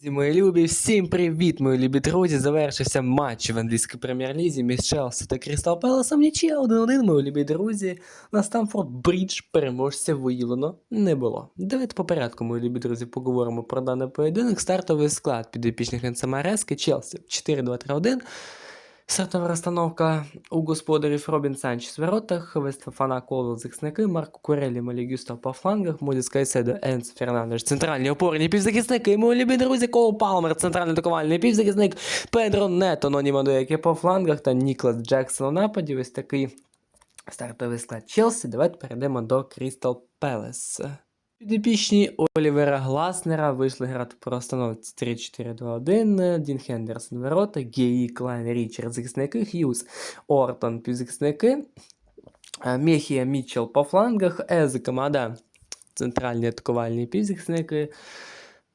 Друзі, Мої любі, всім привіт, мої любі друзі. Завершився матч в англійській прем'єр-лізі між Челсі та Крістал Пелесом. Нічия 1-1, мої любі друзі. На Стамфорд Брідж переможця виявлено не було. Давайте по порядку, мої любі друзі, поговоримо про даний поєдинок. Стартовий склад підопічних Ненцемарески Челсі 4-2-3-1. Стартова розстановка у господарів Робін Санчес в воротах, Вестфана Колвел захисники, Марко Курелі, Малі Гюстав по флангах, Модіс Кайседо, Енс Фернандеш, центральні опорні півзахисники, мої любі друзі, Кол Палмер, центральний атакувальний півзахисник, Педро Нето, Ноні Мадуяки по флангах та Ніклас Джексон у нападі. Ось такий стартовий склад Челсі. Давайте перейдемо до Крістал Пелес. Підопічні Олівера Гласнера вийшли грати по розстановці 3-4-2-1. Дін Хендерсон ворота, Геї, Клайн, Річард захисники, Х'юз, Ортон півзахисники, е, Мехія Мітчелл по флангах, Ези Камада, центральні атакувальні півзахисники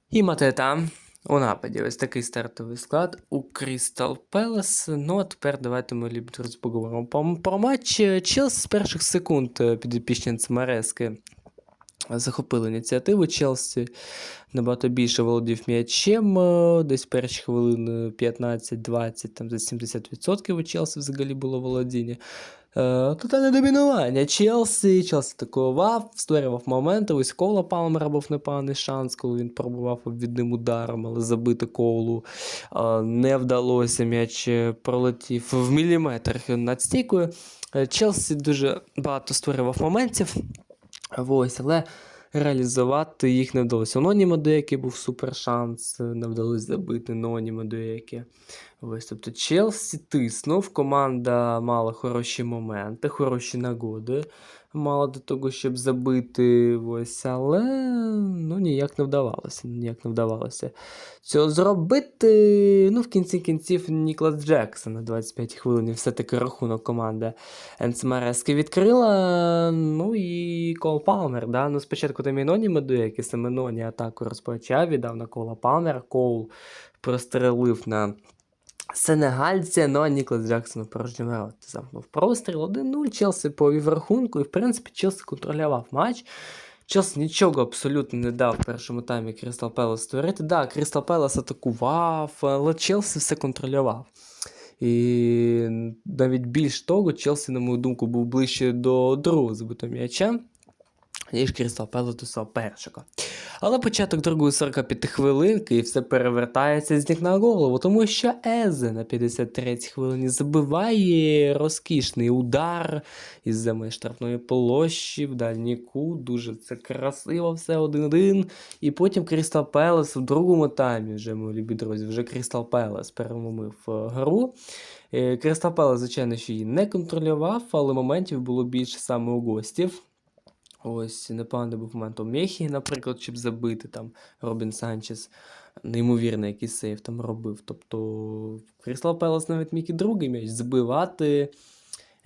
і Матета у нападі. Ось такий стартовий склад у Крістал Пелес. Ну а тепер давайте ми любі поговоримо про, матч. Челсі з перших секунд е, підопічні Цмарески захопили ініціативу Челсі. Набагато більше володів м'ячем, е, десь перші хвилини 15-20, там за 70% у Челсі взагалі було володіння. Е, Тотальне домінування. Челсі, Челсі атакував, створював моменти. Ось коло Палмера був непоганий шанс, коли він пробував обвідним ударом, але забити колу е, не вдалося. М'яч пролетів в міліметр над стійкою. Челсі дуже багато створював моментів. Ось, але реалізувати їх не вдалося. У деякі був супер шанс, не вдалося забити Ноні деякі. Ось, тобто Челсі тиснув, команда мала хороші моменти, хороші нагоди. Мала до того, щоб забити, ось, але ну, ніяк не вдавалося. Ніяк не вдавалося цього зробити. Ну, в кінці кінців Ніклас Джексон на 25 хвилин все-таки рахунок команди Енцмарески відкрила. Ну і Кол Палмер. Да? Ну, спочатку там і Ноні Медуєк, і саме Ноні атаку розпочав, віддав на Кола Палмера. Кол прострелив на Сенегальця, ну а Ніклас Джексон у порожньому замкнув простріл 1-0. Челсі повів рахунку, і в принципі Челсі контролював матч. Челсі нічого абсолютно не дав в першому таймі Крістал Пелес створити. Так, да, Крістал Пелес атакував, але Челсі все контролював. І навіть більш того, Челсі, на мою думку, був ближче до другого збитого м'яча, ніж до свого першого. Але початок другої 45 хвилинки і все перевертається з ніг на голову, тому що Езе на 53 хвилині забиває розкішний удар із земи штрафної площі в дальній кут. Дуже це красиво, все один-один. І потім Крістал Пелес в другому таймі, вже мої любі друзі, вже Крістал Пелес переломив е, гру. Е, Крістал Пелес, звичайно, що її не контролював, але моментів було більше саме у гостів. Ось непоганий був момент у Мехі, наприклад, щоб забити там Робін Санчес, неймовірний який сейв там робив. Тобто Кріслав Пелес навіть міг і другий м'яч збивати.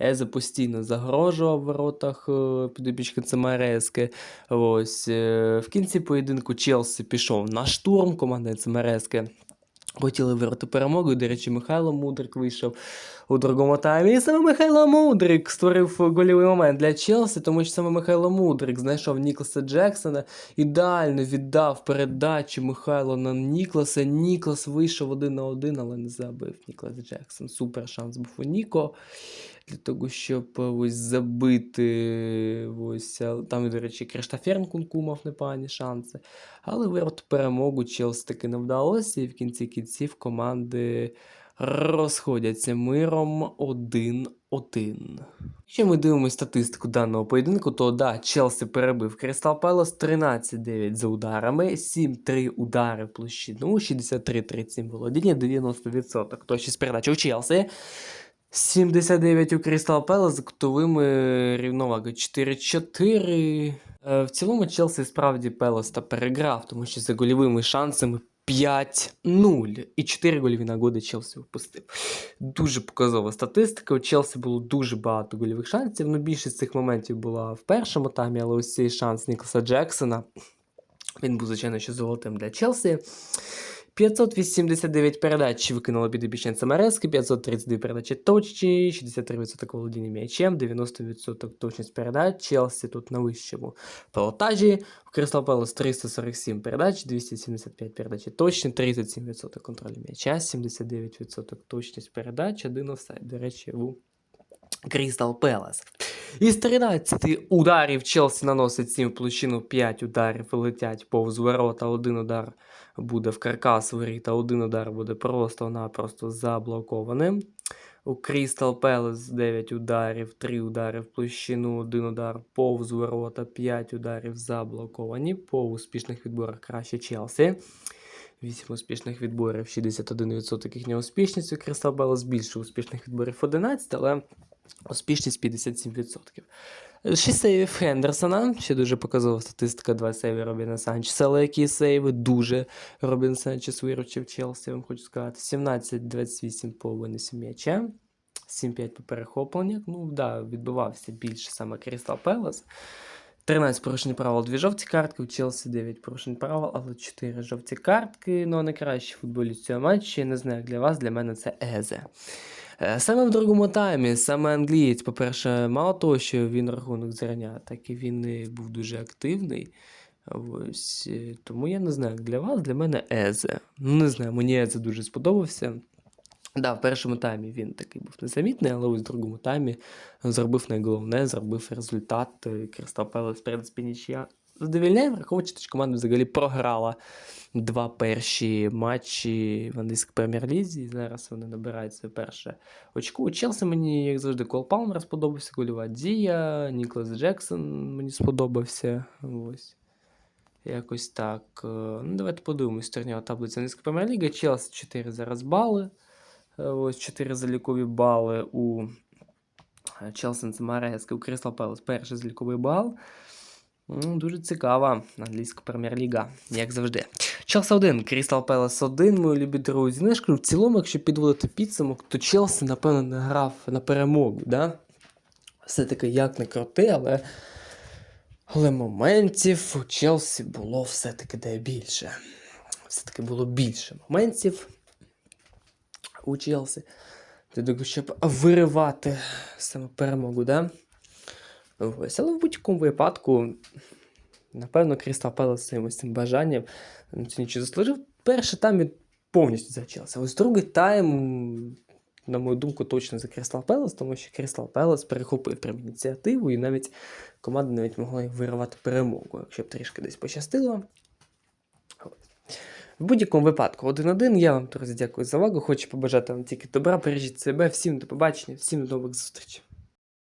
Езе постійно загрожував в воротах е, підопічки Цемарески. Ось е, в кінці поєдинку Челсі пішов на штурм команди Цемарески. Хотіли вирвати перемогу. До речі, Михайло Мудрик вийшов у другому таймі. І саме Михайло Мудрик створив голівий момент для Челсі, тому що саме Михайло Мудрик знайшов Нікласа Джексона, ідеально віддав передачу Михайло на Нікласа. Ніклас вийшов один на один, але не забив Ніклас Джексон. Супер шанс був у Ніко. Для того, щоб ось забити. Ось, там, до речі, Криштаферн Кунку мав непогані шанси. Але вирвати перемогу Челсі таки не вдалося, і в кінці кінців команди розходяться миром 1-1. Якщо ми дивимося статистику даного поєдинку, то да, Челсі перебив Кристал Пелос 13-9 за ударами, 7-3 удари в площину, 63-37 володіння, 90%. Точність передачі у Челсі. 79 у Крістал Пелес з кутовими рівновагою 4-4. Е, В цілому Челсі справді Пелес та переграв, тому що за гольовими шансами 5-0 і 4 гольові нагоди Челсі випустив. Дуже показова статистика. У Челсі було дуже багато гольових шансів. Ну, більшість цих моментів була в першому таймі, але ось цей шанс Нікласа Джексона. Він був, звичайно, ще золотим для Челсі. 589 передач викинула підопічниця Мерески, 532 передачі точні, 63% володіння м'ячем, 90% точність передач. Челсі тут на вищому пилотажі. У Кристал Пелес 347 передач, 275 передач точні, 37% контролю м'яча, 79% точність передач, один офсайд. До речі, у Крістал Пелес. Із 13 ударів Челсі наносить 7 в площину, 5 ударів летять повз ворота, один удар буде в каркас воріт, а один удар буде просто-напросто заблокованим. У Крістал Пелес 9 ударів, 3 удари в площину, 1 удар повз ворота, 5 ударів заблоковані. По успішних відборах краще Челсі. 8 успішних відборів, 61% їхня успішність. У Крістал Пелес більше успішних відборів 11, але успішність 57%. 6 сейвів Хендерсона, ще дуже показова статистика, 2 сейви Робіна Санчеса, але які сейви дуже Робін Санчес виручив Челсі, я вам хочу сказати. 17-28 по винесу м'яча, 7-5 по перехопленнях. Ну, да, відбивався більше саме Крістал Пелес. 13 порушень правил, 2 жовті картки, у Челсі 9 порушень правил, але 4 жовті картки. Ну, а найкращий футболіст цього матчу, я не знаю, як для вас, для мене це Езе. Е, Саме в другому таймі, саме англієць, по-перше, мало того, що він рахунок зрання, так і він був дуже активний. Ось, е, тому я не знаю, для вас, для мене Езе. Ну, не знаю, мені Езе дуже сподобався. Да, в першому таймі він такий був незамітний, але ось в другому таймі зробив найголовне, зробив результат. Кристал Пелес, в принципі, нічия задовільняє, враховуючи, що команда взагалі програла два перші матчі в англійській прем'єр-лізі. І зараз вони набирають своє перше очко. У Челсі мені, як завжди, Кол Палмер сподобався, Гольова Дія, Ніклас Джексон мені сподобався. Ось. Якось так. Е, Ну, давайте подивимось турнірна таблиця англійської прем'єр-ліги. Челсі 4 зараз бали. Е, Ось 4 залікові бали у Челсен Марески, у Крістал Пелес перший заліковий бал. М, Дуже цікава англійська прем'єр-ліга, як завжди. Челсі 1, Крістал Пелес 1, мої любі друзі. Ну, в цілому, якщо підводити підсумок, то Челсі, напевно, не грав на перемогу. Да? Все-таки як не крути, але, але моментів у Челсі було все-таки де більше. Все-таки було більше моментів у Челсі. Для того, щоб виривати саме перемогу, да? Ось, але в будь-якому випадку, напевно, Крістал Пелес своїм ось цим бажанням ну, це нічого заслужив. Перший тайм він повністю за Челсі. Ось другий тайм, на мою думку, точно за Крістал Пелес, тому що Крістал Пелес перехопив прям ініціативу, і навіть команда навіть могла виривати перемогу, якщо б трішки десь пощастило. В будь-якому випадку, один-один. Я вам, друзі, дякую за увагу. Хочу побажати вам тільки добра, бережіть себе, всім до побачення, всім до нових зустрічей.